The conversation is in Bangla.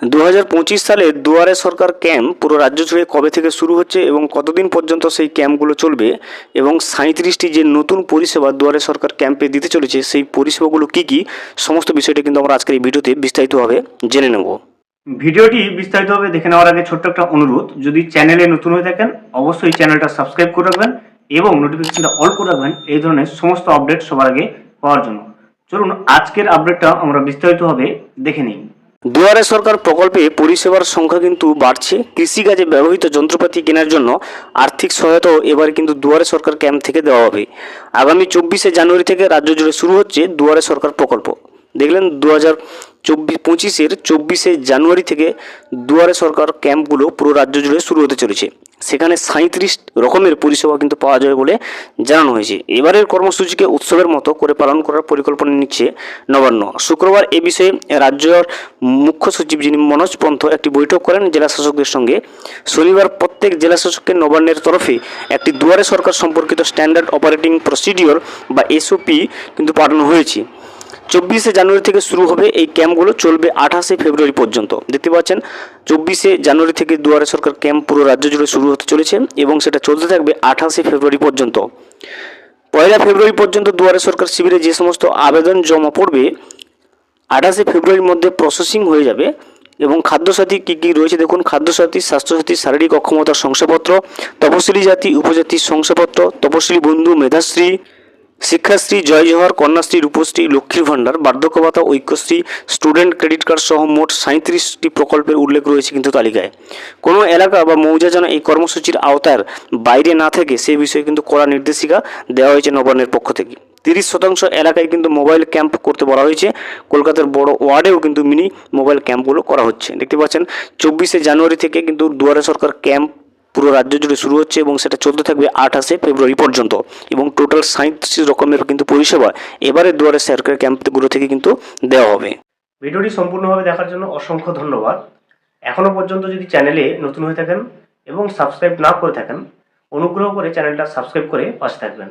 দু হাজার পঁচিশ সালে দুয়ারে সরকার ক্যাম্প পুরো রাজ্য জুড়ে কবে থেকে শুরু হচ্ছে এবং কতদিন পর্যন্ত সেই ক্যাম্পগুলো চলবে এবং সাঁত্রিশটি যে নতুন পরিষেবা দুয়ারে সরকার ক্যাম্পে দিতে চলেছে, সেই পরিষেবাগুলো কী কী? সমস্ত বিষয়টা কিন্তু আমরা আজকের এই ভিডিওতে বিস্তারিতভাবে জেনে নেব। ভিডিওটি বিস্তারিতভাবে দেখে নেওয়ার আগে ছোট্ট একটা অনুরোধ, যদি চ্যানেলে নতুন হয়ে থাকেন, অবশ্যই চ্যানেলটা সাবস্ক্রাইব করে রাখবেন এবং নোটিফিকেশনটা অল করে রাখবেন, এই ধরনের সমস্ত আপডেট সবার আগে পাওয়ার জন্য। চলুন, আজকের আপডেটটা আমরা বিস্তারিতভাবে দেখে নিই। দুয়ারে সরকার প্রকল্পে পরিষেবার সংখ্যা কিন্তু বাড়ছে। কৃষিকাজে ব্যবহৃত যন্ত্রপাতি কেনার জন্য আর্থিক সহায়তাও এবার কিন্তু দুয়ারে সরকার ক্যাম্প থেকে দেওয়া হবে। আগামী চব্বিশে জানুয়ারি থেকে রাজ্য জুড়ে শুরু হচ্ছে দুয়ারে সরকার প্রকল্প। দেখলেন দু হাজার চব্বিশ পঁচিশের চব্বিশে জানুয়ারি থেকে দুয়ারে সরকার ক্যাম্পগুলো পুরো রাজ্য জুড়ে শুরু হতে চলেছে। সেখানে সাঁত্রিশ রকমের পরিষেবা কিন্তু পাওয়া যাবে বলে জানানো হয়েছে। এবারের কর্মসূচিকে উৎসবের মতো করে পালন করার পরিকল্পনা নিচ্ছে নবান্ন। শুক্রবার এ বিষয়ে রাজ্যের মুখ্য সচিব যিনি মনোজ পন্থ একটি বৈঠক করেন জেলা শাসকদের সঙ্গে। শনিবার প্রত্যেক জেলা শাসককে নবান্নের তরফে একটি দুয়ারে সরকার সম্পর্কিত স্ট্যান্ডার্ড অপারেটিং প্রসিডিওর বা এসওপি কিন্তু পাঠানো হয়েছে। চব্বিশে জানুয়ারি থেকে শুরু হবে এই ক্যাম্পগুলো, চলবে আঠাশে ফেব্রুয়ারি পর্যন্ত। দেখতে পাচ্ছেন, চব্বিশে জানুয়ারি থেকে দুয়ারে সরকার ক্যাম্প পুরো রাজ্য জুড়ে শুরু হতে চলেছে এবং সেটা চলতে থাকবে আঠাশে ফেব্রুয়ারি পর্যন্ত। পয়লা ফেব্রুয়ারি পর্যন্ত দুয়ারে সরকার শিবিরে যে সমস্ত আবেদন জমা পড়বে, আঠাশে ফেব্রুয়ারির মধ্যে প্রসেসিং হয়ে যাবে এবং খাদ্যসাথী কী কী রয়েছে দেখুন, খাদ্যসাথী, স্বাস্থ্যসাথী, শারীরিক অক্ষমতার শংসাপত্র, তপশিলি জাতি উপজাতির শংসাপত্র, তপশিলি বন্ধু, মেধাশ্রী শিক্ষাশ্রী জয় জওহর কন্যাশ্রী রূপশ্রী, লক্ষ্মীর ভাণ্ডার বার্ধক্য ভাতা ঐক্যশ্রী, স্টুডেন্ট ক্রেডিট কার্ড সহ মোট সাঁত্রিশটি প্রকল্পের উল্লেখ রয়েছে কিন্তু তালিকায়। কোনো এলাকা বা মৌজা যেন এই কর্মসূচির আওতার বাইরে না থাকে সেই বিষয়ে কিন্তু কড়া নির্দেশিকা দেওয়া হয়েছে নবান্নের পক্ষ থেকে। তিরিশ শতাংশ এলাকায় কিন্তু মোবাইল ক্যাম্প করতে বলা হয়েছে। কলকাতার বড় ওয়ার্ডেও কিন্তু মিনি মোবাইল ক্যাম্পগুলো করা হচ্ছে। দেখতে পাচ্ছেন, চব্বিশে জানুয়ারি থেকে কিন্তু দুয়ারে সরকার ক্যাম্প পুরো রাজ্য জুড়ে শুরু হচ্ছে এবং সেটা চলতে থাকবে আঠাশে ফেব্রুয়ারি পর্যন্ত। এবং টোটাল সাঁত্রিশ রকমের কিন্তু পরিষেবা এবারে দুয়ারে সরকারের ক্যাম্পগুলো থেকে কিন্তু দেওয়া হবে। ভিডিওটি সম্পূর্ণভাবে দেখার জন্য অসংখ্য ধন্যবাদ। এখনও পর্যন্ত যদি চ্যানেলে নতুন হয়ে থাকেন এবং সাবস্ক্রাইব না করে থাকেন, অনুগ্রহ করে চ্যানেলটা সাবস্ক্রাইব করে পাশে থাকবেন।